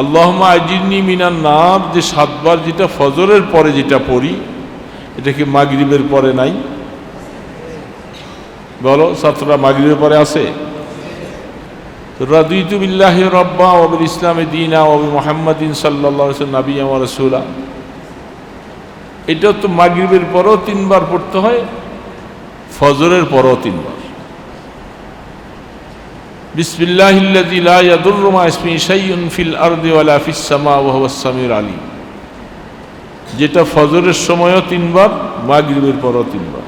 আল্লাহমা আজিরনি মিনার নাম যে সাতবার যেটা ফজরের পরে যেটা পড়ি, এটা কি মাগরিবের পরে নাই? বলো ছাত্ররা মাগরিবের পরে আছে? রাদিতু বিল্লাহি রব্বা ওবিল ইসলামে দিনা ওবি মোহাম্মদিন সাল্লাহ নবী আমার রসুলা। এটা তো মাগরিবের পরও তিনবার পড়তে হয়, ফজরের পরও তিনবার। বিসমিল্লাহিল্লাযী লা ইয়াদুররু মা ইসমিহি শাইউন ফিল আরদি ওয়ালা ফিস সামা ওয়া হুয়াস সামিউল আলিম। যেটা ফজরের সময়ও তিনবার, মাগরিবের পরও তিনবার।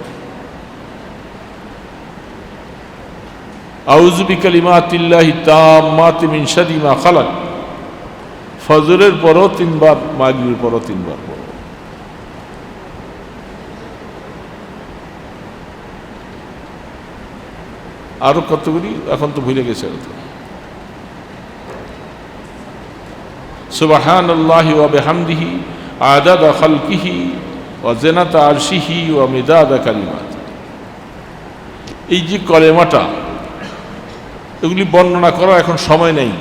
আউযু বিকালিমাতিল্লাহি তাম্মাতি মিন শাররি মা খালাক। ফজরের পরও তিনবার, মাগরিবের পরও তিনবার। আরও কতগুলি? এখন তো ভুলে গেছে সুবাহান আল্লাহি ওয়া বিহামদিহি, আদাদা খালকিহি, ওয়া জেনাতা আরশিহি, ওয়া মিদাদা কালিমাত। এই যে কলেমাটা, এগুলি বর্ণনা করার এখন সময় নেই।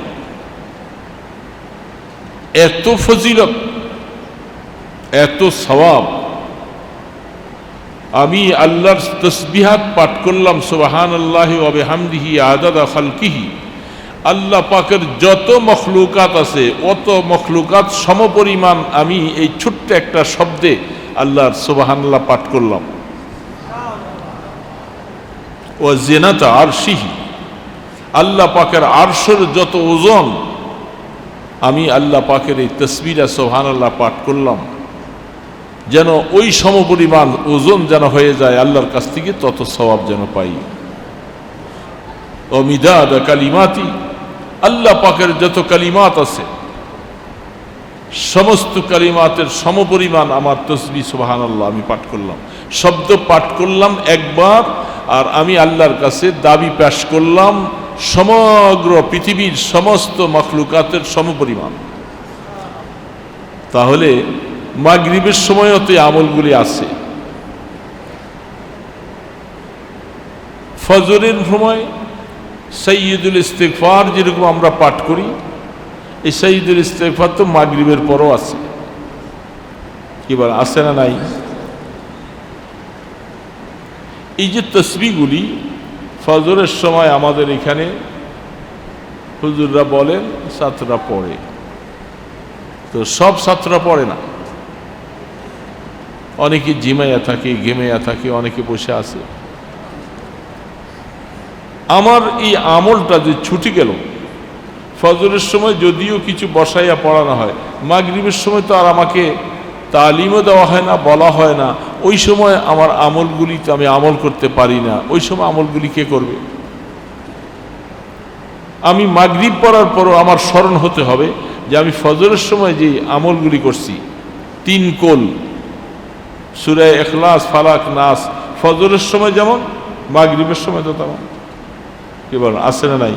এত ফজিলত, এত সওয়াব আমি আল্লাহর তসবিহাত পাঠ করলাম সোবাহান আল্লাহ অবে হামদিহি আদাদা খালকিহি। আল্লাহ পাকের যত মখলুকাত আছে, অত মখলুকাত সমপরিমাণ আমি এই ছোট্ট একটা শব্দে আল্লাহর সুবাহান্লাহ পাঠ করলাম। ও জেনাতা আর সিহি আল্লাহ পাকের আরশের যত ওজন, আমি আল্লাহ পাকের এই তসবিরা সোহান আল্লাহ পাঠ করলাম। যেন ওই সমপরিমাণ ওজন যেন হয়ে যায় আল্লাহর কাছ থেকে, তত স্বভাব যেন পাই। অমিদাদ কালিমাতি, আল্লাহ পাকের যত কালিমাত আছে, সমস্ত কালিমাতের সমপরিমাণ আমার তসবি সুবাহান আল্লাহ আমি পাঠ করলাম। শব্দ পাঠ করলাম একবার, আর আমি আল্লাহর কাছে দাবি পেশ করলাম সমগ্র পৃথিবীর সমস্ত মখলুকাতের সমপরিমাণ। তাহলে মাগরিবের সময়ও তো আমলগুলি আছে। ফজরের সময় সৈয়দুল ইস্তেকফার যেরকম আমরা পাঠ করি, এই সৈয়দুল ইস্তেকফার তো মাগরিবের পরও আছে। এবার আছে না নাই? এই যে তসবিগুলি ফজরের সময় আমাদের এখানে হুজুররা বলেন, ছাত্ররা পড়ে। তো সব ছাত্ররা পড়ে না? অনেকে জিমাইয়া থাকে ঘেমাইয়া থাকে, অনেকে বসে আছে। আমার এই আমলটা যে ছুটি গেল, ফজরের সময় যদিও কিছু বসাইয়া পড়ানো হয়, মাগরিবের সময় তো আর আমাকে তালিমও দেওয়া হয় না, বলা হয় না। ওই সময় আমার আমলগুলি তো আমি আমল করতে পারি না। ওই সময় আমলগুলি কে করবে? আমি মাগরিব পড়ার পরও আমার স্মরণ হতে হবে যে আমি ফজরের সময় যে আমলগুলি করছি, তিন কোল সুরে এখলাস, ফালাক, নাস। ফজরের সময় যেমন, মাগরিবের সময় তো তেমন। কি বলেন আসে না নাই?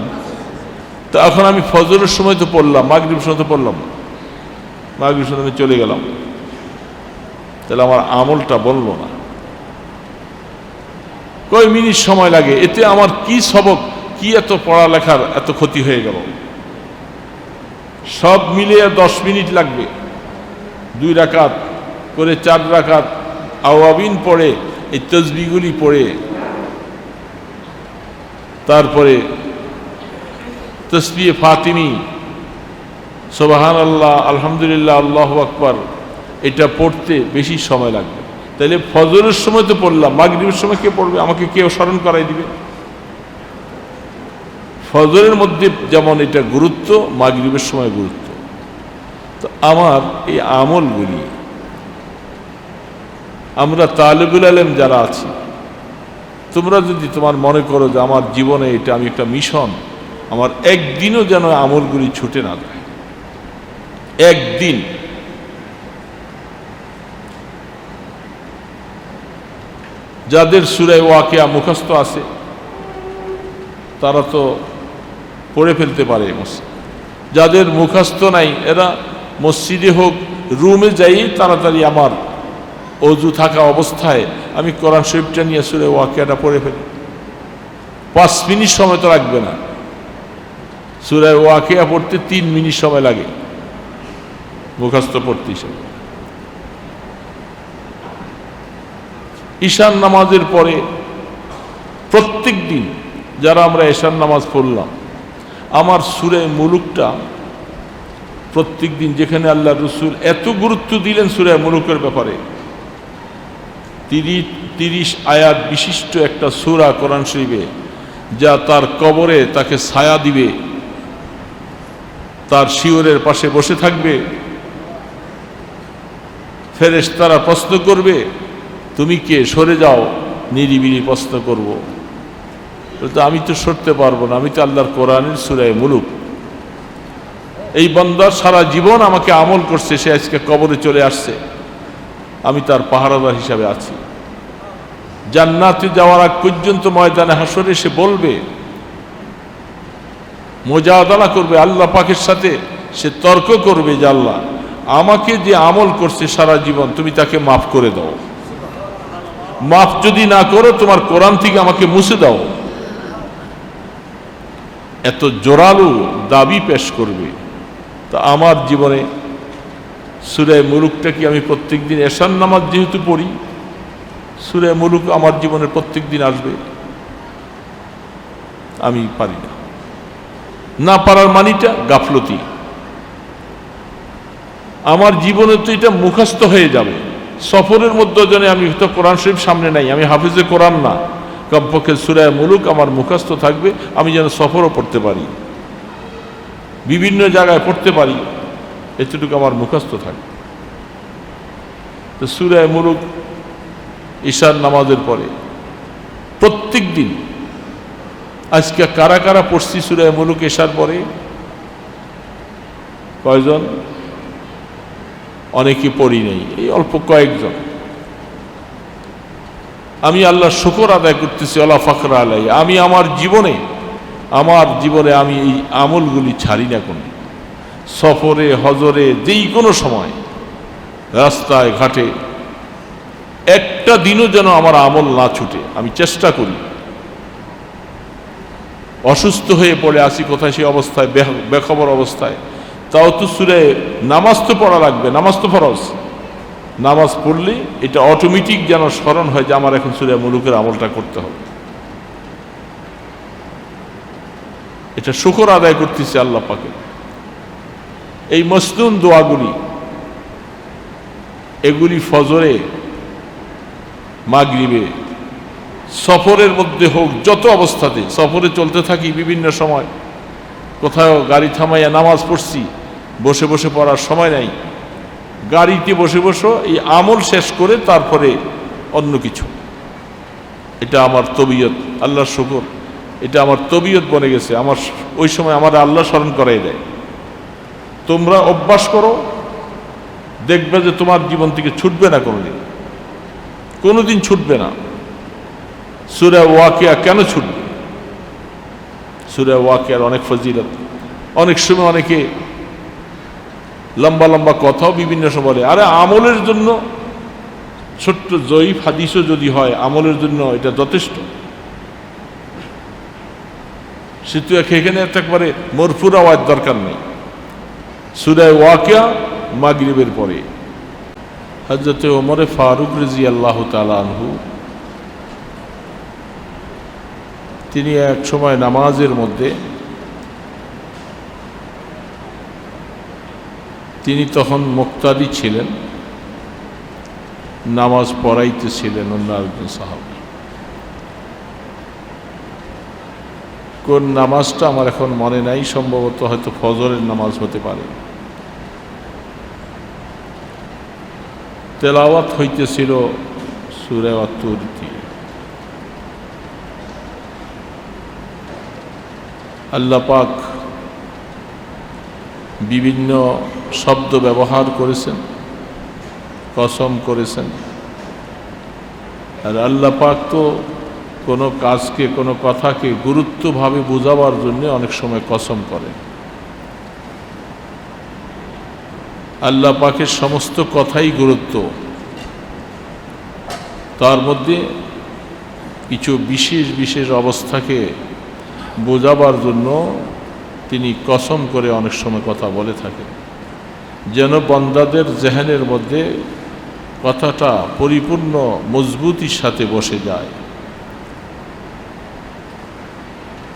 তো এখন আমি ফজরের সময় তো পড়লাম মাগরিব সময় তো পড়লাম। মাগরিব সময় আমি চলে গেলাম। তাহলে আমার আমলটা বলল না। কয় মিনিট সময় লাগে? এতে আমার কি সবক, কি এত পড়ালেখার এত ক্ষতি হয়ে গেল? সব মিলিয়ে দশ মিনিট লাগবে। দুই রাকাত করে চার রাকাত আওয়াবিন পড়ে, এই তসবিগুলি পড়ে, তারপরে তসবি ফাতিমি সোবাহান আল্লাহ আলহামদুলিল্লাহ, আল্লাহ আকবর, এটা পড়তে বেশি সময় লাগবে। তাইলে ফজরের সময় তো পড়লাম, মাগরিবের সময় কে পড়বে? আমাকে কেউ স্মরণ করাই দিবে? ফজরের মধ্যে যেমন এটা গুরুত্ব, মাগরিবের সময় গুরুত্ব। তো আমার এই আমলগুলি আমরা তালেবুল আলেম যারা আছি, তোমরা যদি তোমার মনে করো যে আমার জীবনে এটা আমি একটা মিশন, আমার একদিনও যেন আমলগুলি ছুটে না যায়। একদিন। যাদের সুরায় ওয়াকিয়া মুখস্থ আছে, তারা তো পড়ে ফেলতে পারে যাদের মুখস্থ নাই, এরা মসজিদে হোক, রুমে যাই তাড়াতাড়ি আমার অজু থাকা অবস্থায় আমি কোরআন শরীফটা নিয়ে সুরে ওয়াকিয়াটা পড়ে ফেলি। পাঁচ মিনিট সময় তো লাগবে না। সুরায় ওয়াকিয়া পড়তে তিন মিনিট সময় লাগে। মুখস্থ পড়তে হিসাবে ঈশান নামাজের পরে প্রত্যেক দিন যারা আমরা ঈশান নামাজ পড়লাম, আমার সুরে মুলুকটা প্রত্যেক দিন যেখানে আল্লাহ রসুল এত গুরুত্ব দিলেন সুরে মুলুকের ব্যাপারে তিরিশ তিরিশ আয়াত বিশিষ্ট একটা সুরা কোরআন শরীফে, যা তার কবরে তাকে ছায়া দিবে, তার শিওরের পাশে বসে থাকবে ফেরেশ তারা প্রশ্ন করবে, তুমি কে? সরে যাও, নিরিবিলি প্রশ্ন করব। বলতে, আমি তো সরতে পারব না, আমি তো আল্লাহর কোরআনের সুরায় মুলুক। এই বন্দার সারা জীবন আমাকে আমল করছে, সে আজকে কবরে চলে আসছে। আমি তার পাহারাদার হিসাবে আছি। জান্নাতে যাওয়ার আগ পর্যন্ত ময়দানে হাসরে সে বলবে, মোজাদালা করবে, আল্লাহ পাকের সাথে সে তর্ক করবে যে আল্লাহ, আমাকে যে আমল করছে সারা জীবন, তুমি তাকে মাফ করে দাও। মাফ যদি না করো, তোমার কোরআন থেকে আমাকে মুছে দাও। এত জোরালো দাবি পেশ করবে। তা আমার জীবনে সুরায় মুলুকটা কি আমি প্রত্যেক দিন এশান নামাজ যেহেতু পড়ি সুরায় মুলুক আমার জীবনে প্রত্যেক দিন আসবে? আমি পারি না। না পারার মানিটা গাফলতি। আমার জীবনে তো এটা মুখস্থ হয়ে যাবে। সফরের মধ্যে জন্য আমি তো কোরআন শরীফ সামনে নাই, আমি হাফিজে কোরআন না। কমপক্ষে সুরায় মুলুক আমার মুখস্থ থাকবে, আমি যেন সফরও পড়তে পারি। বিভিন্ন জায়গায় পড়তে পারি। এতটুকু আমার মুখস্থ থাকে তো সুরায় মুলুক ঈশার নামাজের পরে প্রত্যেক দিন আজকে কারা কারা পড়ছি সুরায় মুলুক এশার পরে? কয়জন? অনেকে পড়ি নেই, এই অল্প কয়েকজন। আমি আল্লাহ শুকর আদায় করতেছি আল্লাহ ফখরা আলাই আমি আমার জীবনে আমার জীবনে আমি এই আমলগুলি ছাড়ি না কোনো সফরে, হজরে, যেই কোনো সময়, রাস্তায়, ঘাটে, একটা দিনও যেন আমার আমল না ছুটে, আমি চেষ্টা করি। অসুস্থ হয়ে পড়ে আসি কোথায় সেই অবস্থায় বেখবর অবস্থায়। তাও তো সুরে নামাজ তো পড়া লাগবে, নামাজ তো ফরজ। নামাজ পড়লে এটা অটোমেটিক যেন স্মরণ হয় যে আমার এখন সুরে মুলুকের আমলটা করতে হবে। এটা শুকর আদায় করতেছে আল্লাহ পাকে এই মসনুন দোয়াগুলি, এগুলি ফজরে, মাগরিবে, সফরের মধ্যে হোক, যত অবস্থাতে, সফরে চলতে থাকি বিভিন্ন সময়, কোথাও গাড়ি থামাইয়া নামাজ পড়ছি, বসে বসে পড়ার সময় নাই, গাড়িতে বসে বসে এই আমল শেষ করে তারপরে অন্য কিছু। এটা আমার তবিয়ত, আল্লাহর শুকর, এটা আমার তবিয়ত বনে গেছে, আমার, ওই সময় আমার আল্লাহ স্মরণ করাই দেয়। তোমরা অভ্যাস করো, দেখবে যে তোমার জীবন থেকে ছুটবে না কোনোদিন। কোনোদিন ছুটবে না। সুরা ওয়াকিয়া কেন ছুটবে? সুরা ওয়াকিয়ার অনেক ফজিলত। অনেক সময় অনেকে লম্বা লম্বা কথাও বিভিন্ন সময় বলে, আরে, আমলের জন্য ছোট্ট জয়ীফ হাদিসও যদি হয়, আমলের জন্য এটা যথেষ্ট। সেতু এখানে একবারে মরফুর আওয়াজ দরকার নেই। সুরায় ওয়াকিয়া মাগরিবের পরে। হজরত ওমরে ফারুক রেজি আল্লাহ তালহু তিনি এক সময় নামাজের মধ্যে তিনি তখন মুক্তাদি ছিলেন, নামাজ পড়াইতেছিলেন অন্য আরেকজন সাহাব। কোন নামাজটা আমার এখন মনে নাই, সম্ভবত হয়তো ফজরের নামাজ হতে পারে। তেলাওয়াত হইতেছিল সুরে অতুর দিয়ে। আল্লাহ পাক বিভিন্ন শব্দ ব্যবহার করেছেন, কসম করেছেন। আর আল্লাহ পাক তো কোনো কাজকে, কোনো কথাকে গুরুত্বভাবে বোঝাবার জন্য অনেক সময় কসম করে। আল্লাহ পাকের সমস্ত কথাই গুরুত্ব। তার মধ্যে কিছু বিশেষ বিশেষ অবস্থাকে বোঝাবার জন্য তিনি কসম করে অনেক সময় কথা বলে থাকেন। যেন বন্দাদের জেহানের মধ্যে কথাটা পরিপূর্ণ, মজবুতির সাথে বসে যায়।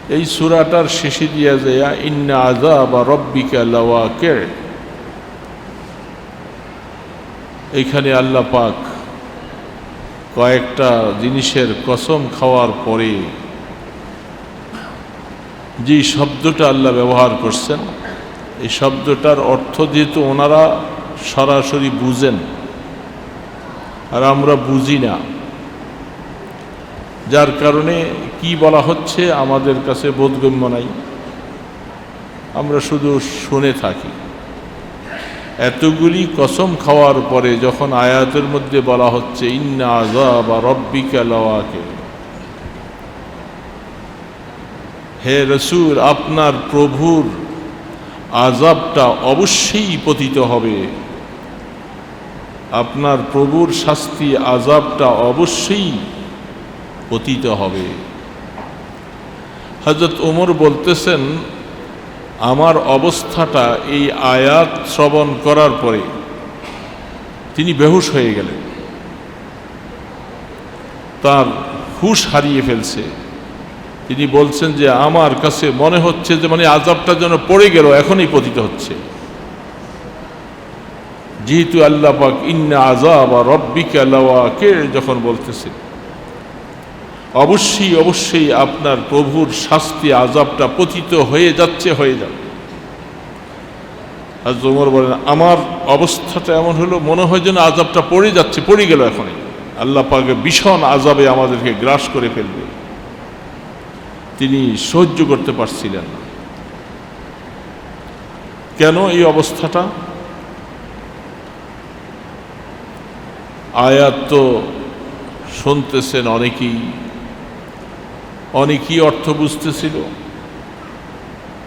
এই সুরাটার শেষে দিয়া যায় ইন্না আজা বা রব্বিকা লাওয়াকে এইখানে আল্লাহ পাক কয়েকটা জিনিসের কসম খাওয়ার পরে যে শব্দটা আল্লাহ ব্যবহার করছেন, এই শব্দটার অর্থ যেহেতু ওনারা সরাসরি বুঝেন, আর আমরা বুঝি না যার কারণে কি বলা হচ্ছে আমাদের কাছে বোধগম্য নাই। আমরা শুধু শুনে থাকি। এতগুলি কসম খাওয়ার পরে যখন আয়াতের মধ্যে বলা হচ্ছে, ইন্না আজা বা রব্বিকা লওয়াকে। হে রসুর আপনার প্রভুর আজাবটা অবশ্যই পতিত হবে। আপনার প্রভুর শাস্তি আজাবটা অবশ্যই পতিত হবে। হজরত ওমর বলতেছেন, আমার অবস্থাটা এই আয়াত শ্রবণ করার পরে তিনি বেহুশ হয়ে গেলেন। তার হুশ হারিয়ে ফেলছে। তিনি বলছেন যে, আমার কাছে মনে হচ্ছে যে মানে আজাবটা যেন পড়ে গেল, এখনই পতিত হচ্ছে। যেহেতু আল্লাহ পাক, ইন্না আজাব আর রব্বিকা লাওয়াকে যখন বলতেছে। অবশ্যই অবশ্যই আপনার প্রভুর শাস্তি আজাবটা পতিত হয়ে যাচ্ছে, হয়ে যাবে। আর জমর বলেন, আমার অবস্থাটা এমন হলো, মনে হয় যেন আজাবটা পড়ে যাচ্ছে, পড়ে গেল এখনই। আল্লাহ পাকে ভীষণ আজাবে আমাদেরকে গ্রাস করে ফেলবে। তিনি সহ্য করতে পারছিলেন না। কেন এই অবস্থাটা? আয়াত তো শুনতেছেন অনেকেই। অনেকেই অর্থ বুঝতেছিল।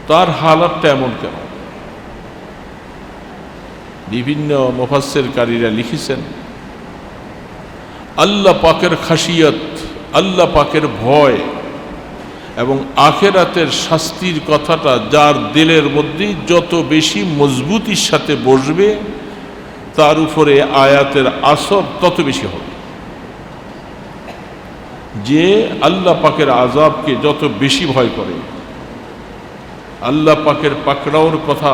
তার হালাতটা এমন কেন? বিভিন্ন মুফাসেরকারীরা লিখেছেন, আল্লাহ পাকের খাসিয়ত, আল্লাহ পাকের ভয় এবং আখেরাতের শাস্তির কথাটা যার দিলের মধ্যে যত বেশি মজবুতির সাথে বসবে, তার উপরে আয়াতের আসর তত বেশি হবে। যে আল্লাহ পাকের আজাবকে যত বেশি ভয় করে। আল্লাহ পাকের পাকড়াওর কথা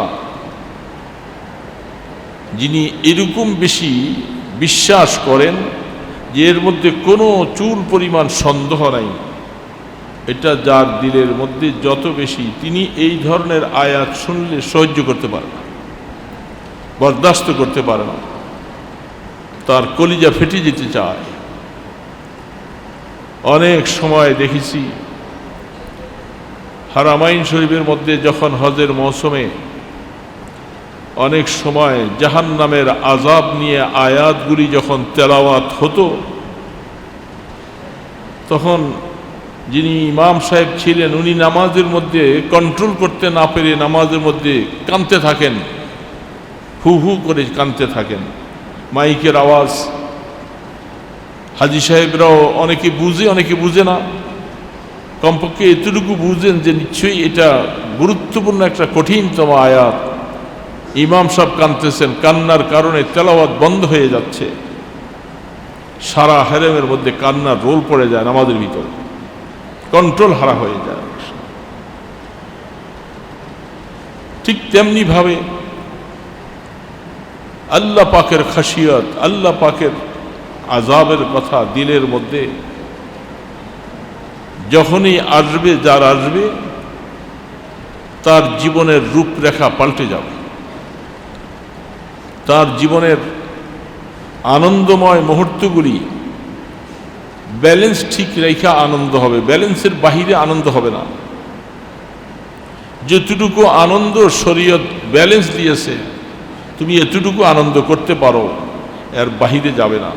যিনি এরকম বেশি বিশ্বাস করেন যে এর মধ্যে কোনো চুল পরিমাণ সন্দেহ নাই, এটা যার দিলের মধ্যে যত বেশি, তিনি এই ধরনের আয়াত শুনলে সহ্য করতে পারে না, বরদাস্ত করতে পারে না। তার কলিজা ফেটে যেতে চায়। অনেক সময় দেখেছি। হারামাইন শরীফের মধ্যে যখন হজের মৌসুমে অনেক সময় জাহান নামের আজাব নিয়ে আয়াতগুলি যখন তেলাওয়াত হতো, তখন যিনি ইমাম সাহেব ছিলেন, উনি নামাজের মধ্যে কন্ট্রোল করতে না পেরে নামাজের মধ্যে কানতে থাকেন, হু হু করে কানতে থাকেন। মাইকের আওয়াজ হাজি সাহেবরাও অনেকে বুঝে অনেকে বুঝে না। কমপক্ষে এতটুকু বুঝেন যে নিশ্চয়ই এটা গুরুত্বপূর্ণ একটা কঠিনতম আয়াত। ইমাম সাহেব কানতেছেন কান্নার কারণে তেলাওয়াত বন্ধ হয়ে যাচ্ছে। সারা হেরেমের মধ্যে কান্নার রোল পড়ে যায় আমাদের ভিতরে। কন্ট্রোল হারা হয়ে যায়। ঠিক তেমনি ভাবে আল্লাহ পাকের খাসিয়ত, আল্লাহ পাকের আজাবের কথা দিলের মধ্যে। যখনই আসবে, যার আসবে, তার জীবনের রূপরেখা পাল্টে যাবে। তার জীবনের আনন্দময় মুহূর্তগুলি ব্যালেন্স ঠিক রেখা আনন্দ হবে, ব্যালেন্সের বাহিরে আনন্দ হবে না। যতটুকু আনন্দ শরীয়ত ব্যালেন্স দিয়েছে, তুমি এতটুকু আনন্দ করতে পারো, এর বাহিরে যাবে না।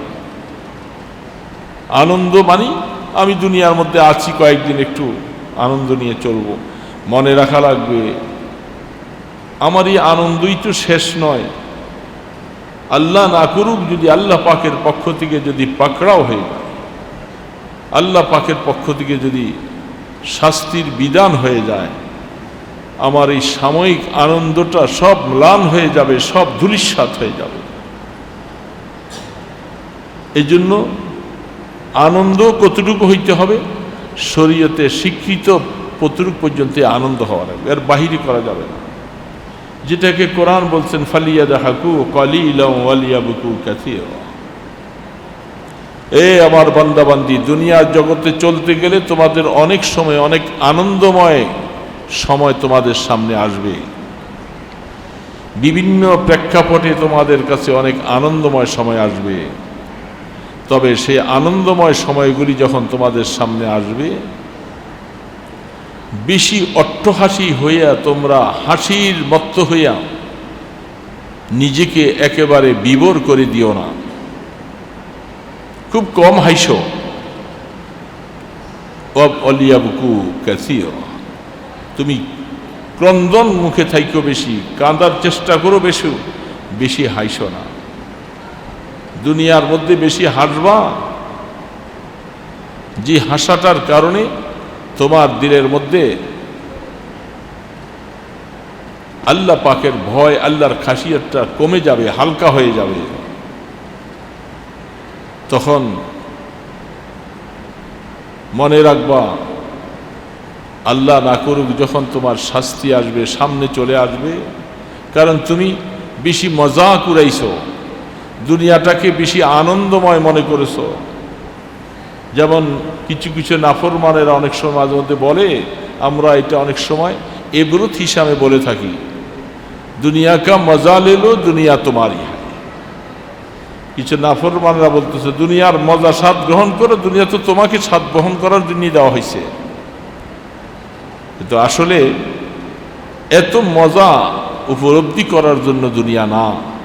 আনন্দ মানি, আমি দুনিয়ার মধ্যে আছি, কয়েকদিন একটু আনন্দ নিয়ে চলবো। মনে রাখা লাগবে আমার এই আনন্দই তো শেষ নয়। আল্লাহ না করুক, যদি আল্লাহ পাকের পক্ষ থেকে যদি পাকড়াও হয়ে আল্লাহ পাকের পক্ষ থেকে যদি শাস্তির বিধান হয়ে যায়, আমার এই সাময়িক আনন্দটা সব ম্লান হয়ে যাবে, সব ধুলিস্বাত হয়ে যাবে। এই জন্য আনন্দ কতটুকু হইতে হবে? শরীয়তে স্বীকৃত কতটুকু পর্যন্ত আনন্দ হওয়া লাগবে? এর বাহিরে করা যাবে না। যেটাকে কোরআন বলছেন ফালিয়া হাকু কলি ওয়ালিয়াবুকু ক্যাথিয়া এ আমার বান্দাবান্দি দুনিয়ার জগতে চলতে গেলে তোমাদের অনেক সময়, অনেক আনন্দময় সময় তোমাদের সামনে আসবে। বিভিন্ন প্রেক্ষাপটে তোমাদের কাছে অনেক আনন্দময় সময় আসবে। তবে সেই আনন্দময় সময়গুলি যখন তোমাদের সামনে আসবে, বেশি অট্টহাসি হইয়া তোমরা হাসির মত্ত হইয়া নিজেকে একেবারে বিবর করে দিও না। খুব কম হাইসো। অলিয়াবুকু ক্যাসিও তুমি ক্রন্দন মুখে থাইকো বেশি, কাঁদার চেষ্টা করো বেশি বেশি হাইস না। দুনিয়ার মধ্যে বেশি হাসবা? যে হাসাটার কারণে তোমার দিলের মধ্যে আল্লাহ পাকের ভয়, আল্লাহর খাসিয়তটা কমে যাবে, হালকা হয়ে যাবে। তখন মনে রাখবা, আল্লাহ না করুক যখন তোমার শাস্তি আসবে, সামনে চলে আসবে। কারণ তুমি বেশি মজা কুড়াইছো দুনিয়াটাকে বেশি আনন্দময় মনে করেছ? যেমন কিছু কিছু নাফরমানেরা অনেক সময় মাঝে মধ্যে বলে, আমরা এটা অনেক সময় এব্রুত হিসাবে বলে থাকি, দুনিয়া কা মজা লেলো দুনিয়া তোমারই কিছু নাফরমানরা বলতেছে, দুনিয়ার মজা স্বাদ গ্রহণ করো, দুনিয়া তো তোমাকে স্বাদ গ্রহণ করার জন্য দেওয়া হয়েছে। কিন্তু আসলে এত মজা উপলব্ধি করার জন্য দুনিয়া না।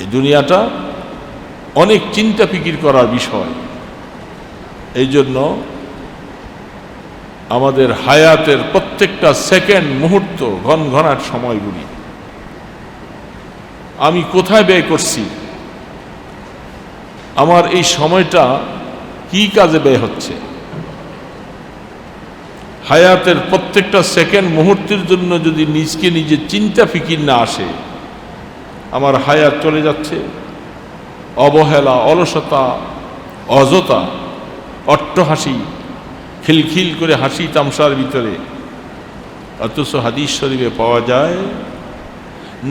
এই দুনিয়াটা অনেক চিন্তা ফিকির করার বিষয়। এই জন্য আমাদের হায়াতের প্রত্যেকটা সেকেন্ড মুহূর্ত ঘন ঘনার সময়গুলি। আমি কোথায় ব্যয় করছি? আমার এই সময়টা কি কাজে ব্যয় হচ্ছে? হায়াতের প্রত্যেকটা সেকেন্ড মুহূর্তের জন্য যদি নিজকে নিজে চিন্তা ফিকির না আসে আমার হায়াত চলে যাচ্ছে। অবহেলা, অলসতা অযতা অট্টহাসি, খিলখিল করে হাসি তামসার ভিতরে। অথচ হাদিস শরীফে পাওয়া যায়,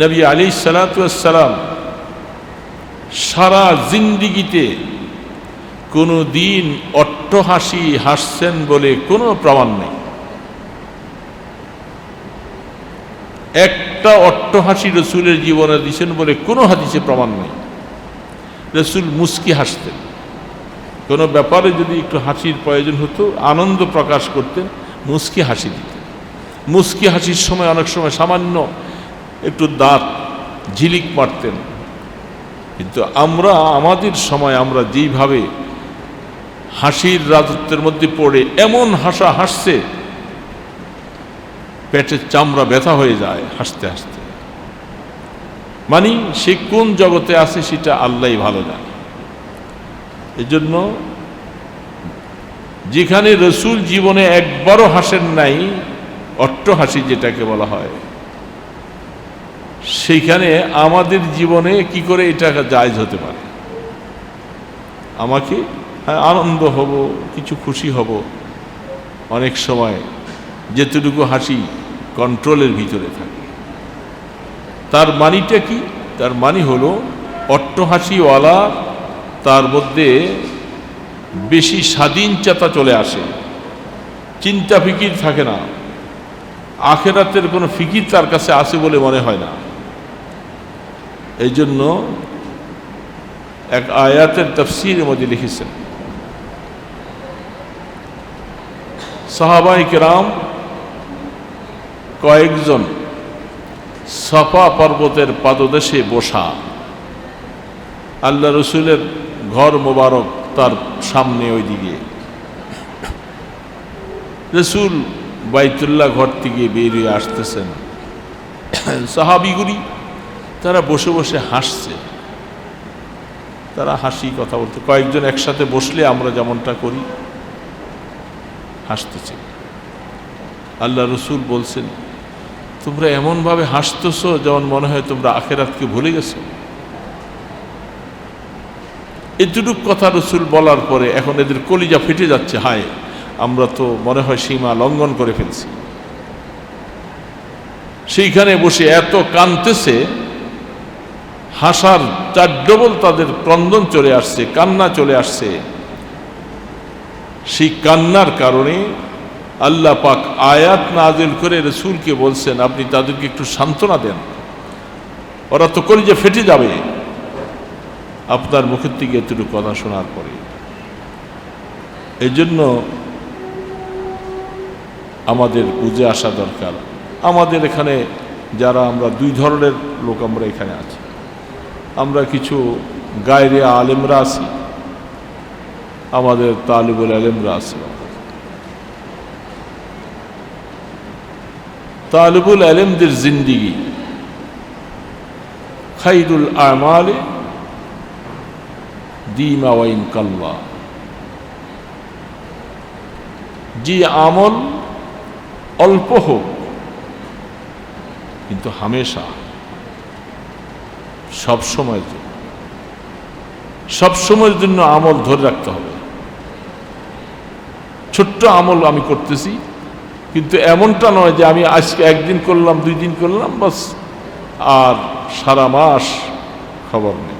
নবী আলী সালাতাম সারা জিন্দিগিতে কোনো দিন অট্টহাসি হাসছেন বলে কোনো প্রমাণ নেই। একটা অট্টহাসি রসুলের জীবনে দিছেন বলে কোনো হাদিসে প্রমাণ নেই। রসুল মুস্কি হাসতেন। কোনো ব্যাপারে যদি একটু হাসির প্রয়োজন হতো, আনন্দ প্রকাশ করতেন, মুস্কি হাসি দিতেন। মুস্কি হাসির সময় অনেক সময় সামান্য একটু দাঁত ঝিলিক মারতেন। কিন্তু আমরা, আমাদের সময় আমরা যেইভাবে হাসির রাজত্বের মধ্যে পড়ে, এমন হাসা হাসছে পেটের চামড়া ব্যথা হয়ে যায় হাসতে হাসতে। মানে সে কোন জগতে আছে সেটা আল্লাহ ভালো জানে। এজন্য যেখানে রসুল জীবনে একবারও হাসেন নাই অট্ট হাসি যেটাকে বলা হয় সেইখানে আমাদের জীবনে কি করে এটা জায়জ হতে পারে? আমাকে হ্যাঁ আনন্দ হব, কিছু খুশি হব, অনেক সময় যেতটুকু হাসি কন্ট্রোলের ভিতরে থাকে। তার মানিটা কি? তার মানি হলো অট্টহাসিওয়ালা তার মধ্যে বেশি স্বাধীন চেতা চলে আসে। চিন্তা ফিকির থাকে না। আখেরাতের কোনো ফিকির তার কাছে আসে বলে মনে হয় না। এই জন্য এক আয়াতের তফসির মধ্যে লিখেছেন সাহাবাই কেরাম কয়েকজন সফা পর্বতের পাদদেশে বসা। আল্লাহ রসুলের ঘর মোবারক তার সামনে ওইদিকে। রসুল বাইতুল্লাহ ঘর থেকে বেরিয়ে আসতেছেন। সাহাবিগুলি তারা বসে বসে হাসছে। তারা হাসি কথা বলতে কয়েকজন একসাথে বসলে আমরা যেমনটা করি, হাসতেছে। আল্লাহ রসুল বলছেন তোমরা এমনভাবে হাসতেছো যেমন মনে হয় তোমরা আখেরাতকে ভুলে গেছো। এতটুক কথা রসুল বলার পরে এখন এদের কলিজা ফেটে যাচ্ছে, হায়, আমরা তো মনে হয় সীমা লঙ্ঘন করে ফেলছি। সেইখানে বসে এত কানতেছে হাসার চার ডবল তাদের ক্রন্দন চলে আসছে, কান্না চলে আসছে। সেই কান্নার কারণে আল্লাহ পাক আয়াত নাজিল করে রসুলকে বলছেন, আপনি তাদেরকে একটু সান্ত্বনা দেন। ওরা তো করি যে ফেটে যাবে। আপনার মুখের থেকে এতটুকু কথা শোনার পরে। এই জন্য আমাদের বুঝে আসা দরকার। আমাদের এখানে যারা আমরা দুই ধরনের লোক আমরা এখানে আছি। আমরা কিছু গায়রে আলেমরা আছি। আমাদের তালিবুল আলেমরা আছি। তালিবুল আলেমদের জিন্দিগি খাইরুল আমালে দিমা ওয়াইন কাল্লা যে আমল অল্প হোক কিন্তু হামেশা সব সময়ের জন্য। সব সময়ের জন্য আমল ধরে রাখতে হবে। ছোট্ট আমল আমি করতেছি। কিন্তু এমনটা নয় যে আমি আজকে একদিন করলাম দুই দিন করলাম, বাস। আর সারা মাস খবর নেই।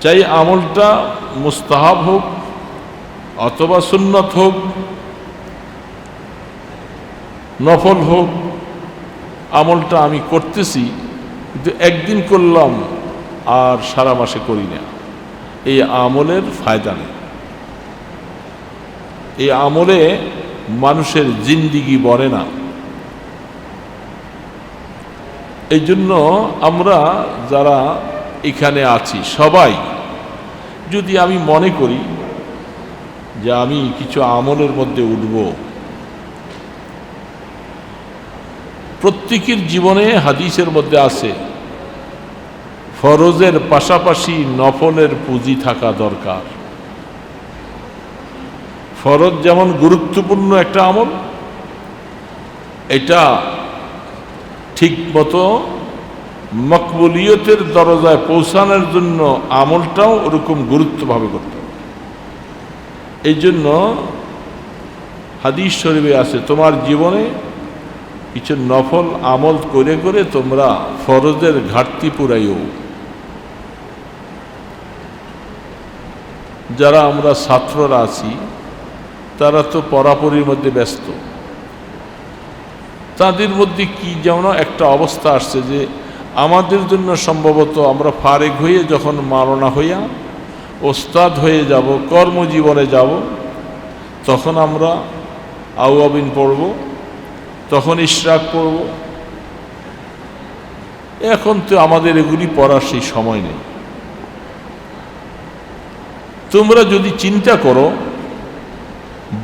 চাই আমলটা মুস্তাহাব হোক অথবা সুন্নত হোক, নফল হোক, আমলটা আমি করতেছি, কিন্তু একদিন করলাম আর সারা মাসে করি না। এই আমলের ফায়দা নেই। এই আমলে মানুষের জিন্দিগি বলে না। এই জন্য আমরা যারা এখানে আছি, সবাই যদি আমি মনে করি যে আমি কিছু আমলের মধ্যে উঠব, প্রত্যেকের জীবনে হাদিসের মধ্যে আছে, ফরজের পাশাপাশি নফলের পুঁজি থাকা দরকার। ফরজ যেমন গুরুত্বপূর্ণ একটা আমল, এটা ঠিক মতো মকবুলিয়তের দরজায় পৌঁছানোর জন্য আমলটাও ওরকম গুরুত্বভাবে করতে এই জন্য হাদিস শরীফে আছে, তোমার জীবনে কিছু নফল আমল করে করে তোমরা ফরজের ঘাটতি পুরাইও। যারা আমরা ছাত্ররা আছি তারা তো পরাপরির মধ্যে ব্যস্ত। তাদের মধ্যে কি যেন একটা অবস্থা আসছে যে আমাদের জন্য সম্ভবত আমরা ফারেক হয়ে যখন মারণা হইয়া ওস্তাদ হয়ে যাব, কর্মজীবনে যাব, তখন আমরা আউয়াবিন পড়ব, তখন ইশরাক পড়ব। এখন তো আমাদের এগুলি পড়ার সেই সময় নেই। তোমরা যদি চিন্তা করো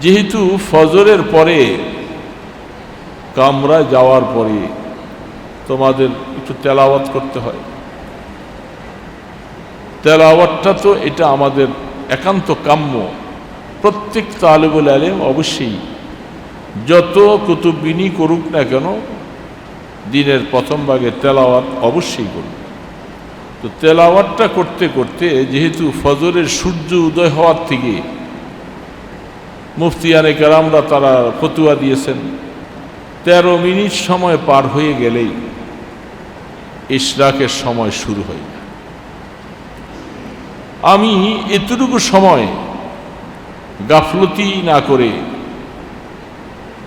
যেহেতু ফজরের পরে কামরা যাওয়ার পরে তোমাদের একটু তেলাওয়াত করতে হয়। তেলাওয়াতটা তো এটা আমাদের একান্ত কাম্য। প্রত্যেক তালেবুল আলেম অবশ্যই যত কুতুবিনী করুক না কেন দিনের প্রথম ভাগে তেলাওয়াত অবশ্যই করবে। তো তেলাওয়াতটা করতে করতে যেহেতু ফজরের সূর্য উদয় হওয়ার থেকে মুফতিয়ানে কেরামরা তারা ফতুয়া দিয়েছেন। তেরো মিনিট সময় পার হয়ে গেলেই ইশরাকের সময় শুরু হয়ে। আমি এতটুকু সময় গাফলতি না করে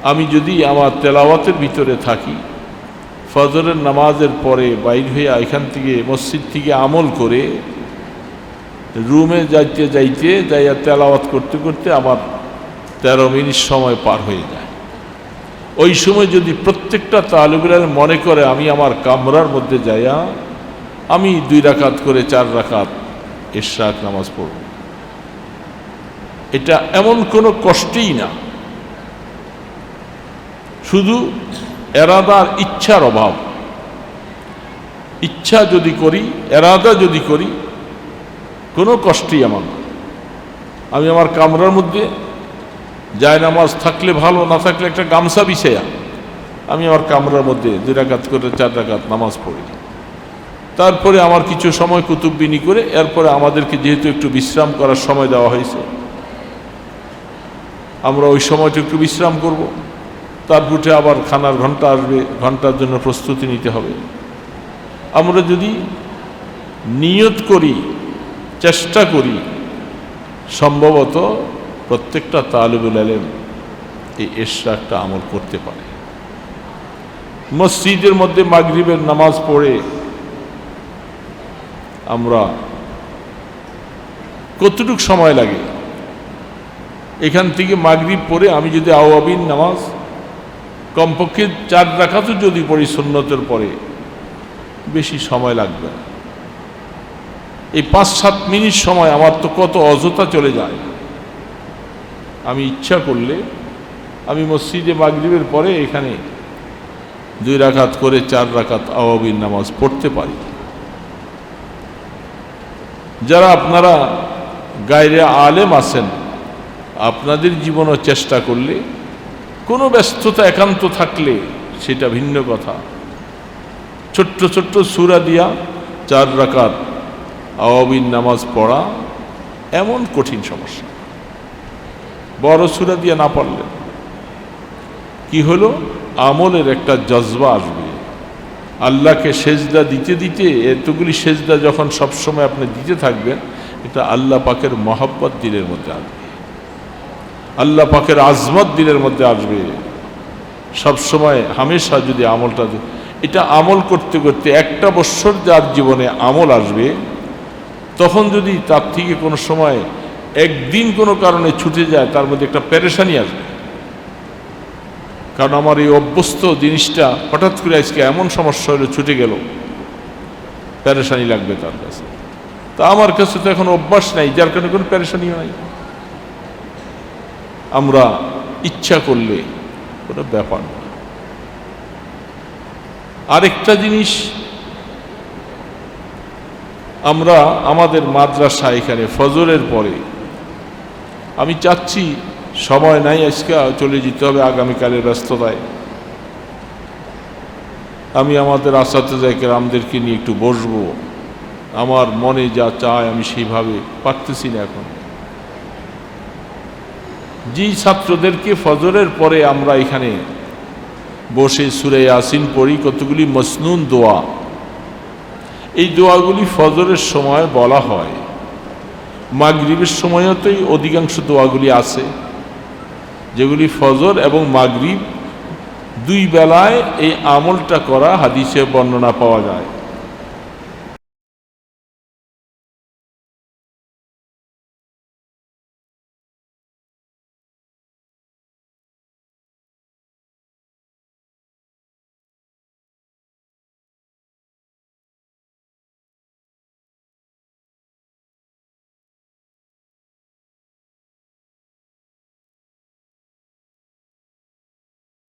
আমি যদি আমার তেলাওয়াতের ভিতরে থাকি, ফজরের নামাজের পরে বাইর হয়ে এখান থেকে মসজিদ থেকে আমল করে রুমে যাইতে যাইতে যাইয়া তেলাওয়াত করতে করতে আমার তেরো মিনিট সময় পার হয়ে যায়। ওই সময় যদি প্রত্যেকটা তালিবুলের মনে করে, আমি আমার কামরার মধ্যে যাইয়া, আমি দুই রাকাত করে চার রাকাত ইশরাক নামাজ পড়ব। এটা এমন কোনো কষ্টই না। শুধু এরাদার ইচ্ছার অভাব। ইচ্ছা যদি করি, এরাদা যদি করি, কোনো কষ্টই আমার আমি আমার কামরার মধ্যে যায় নামাজ থাকলে ভালো, না থাকলে একটা গামছা বিছাইয়া আমি আমার কামরার মধ্যে দুই রাকাত করে চার রাকাত নামাজ পড়ি। তারপরে আমার কিছু সময় কুতুববিনি করে এরপরে আমাদেরকে যেহেতু একটু বিশ্রাম করার সময় দেওয়া হয়েছে, আমরা ওই সময়টা একটু বিশ্রাম করব। তারপরে আবার খানার ঘণ্টা আসবে, ঘণ্টার জন্য প্রস্তুতি নিতে হবে। আমরা যদি নিয়ত করি, চেষ্টা করি, সম্ভবত প্রত্যেকটা তালেবুল আলেম এই এশরাকটা আমল করতে পারে। মসজিদের মধ্যে মাগরিবের নামাজ পড়ে আমরা কতটুক সময় লাগে? এখান থেকে মাগরিব পড়ে আমি যদি আওয়াবিন নামাজ, কমপক্ষে চার রাখাতো যদি পড়ি সুন্নতের পরে, বেশি সময় লাগবে এই পাঁচ সাত মিনিট সময় আমার তো কত অযথা চলে যায়। আমি ইচ্ছা করলে আমি মসজিদে মাগরিবের পরে এখানে দুই রাকাত করে চার রাকাত আওয়াবিন নামাজ পড়তে পারি। যারা আপনারা গায়রে আলেম আছেন, আপনাদের জীবনও চেষ্টা করলে, কোনো ব্যস্ততা একান্ত থাকলে সেটা ভিন্ন কথা। ছোট্ট ছোট্ট সুরা দিয়া চার রাকাত আওয়াবিন নামাজ পড়া এমন কঠিন সমস্যা। বড় সুরা দিয়ে না পারলে কি হলো? আমলের একটা জজবা আসবে। আল্লাহকে সেজদা দিতে দিতে এতগুলি সেজদা যখন সবসময় আপনি দিতে থাকবেন, এটা আল্লাহ পাকের মহাব্বত দিলের মধ্যে আসবে। আল্লাহ পাকের আজমত দিলের মধ্যে আসবে। সবসময় হামেশা যদি আমলটা এটা আমল করতে করতে একটা বৎসর যার জীবনে আমল আসবে, তখন যদি তার থেকে কোনো সময় একদিন কোনো কারণে ছুটে যায়, তার মধ্যে একটা প্যারেশানি আসবে। কারণ আমার এই অভ্যস্ত জিনিসটা হঠাৎ করে আজকে এমন সমস্যা হলো, ছুটে গেল। প্যারেশানি লাগবে তার কাছে। তা আমার কাছে তো এখন অভ্যাস নাই, যার কারণে কোনো প্যারেশানিও নাই। আমরা ইচ্ছা করলে কোনো ব্যাপার না। আরেকটা জিনিস, আমরা আমাদের মাদ্রাসা এখানে ফজরের পরে আমি চাচ্ছি সময় নাই আজকে চলে যেতে হবে আগামীকালের ব্যস্ততায়। আমি আমাদের আসাতে যাইকে আমাদেরকে নিয়ে একটু বসবো। আমার মনে যা চায় আমি সেইভাবে পারতেছি না এখন। যেই ছাত্রদেরকে ফজরের পরে আমরা এখানে বসে সুরে আসিন পড়ি, কতগুলি মসনুন দোয়া। এই দোয়াগুলি ফজরের সময় বলা হয়। মাগরিবের সময়তেই অধিকাংশ দোয়াগুলি আছে, যেগুলি ফজর এবং মাগরীব দুই বেলায় এই আমলটা করা হাদিসে বর্ণনা পাওয়া যায়।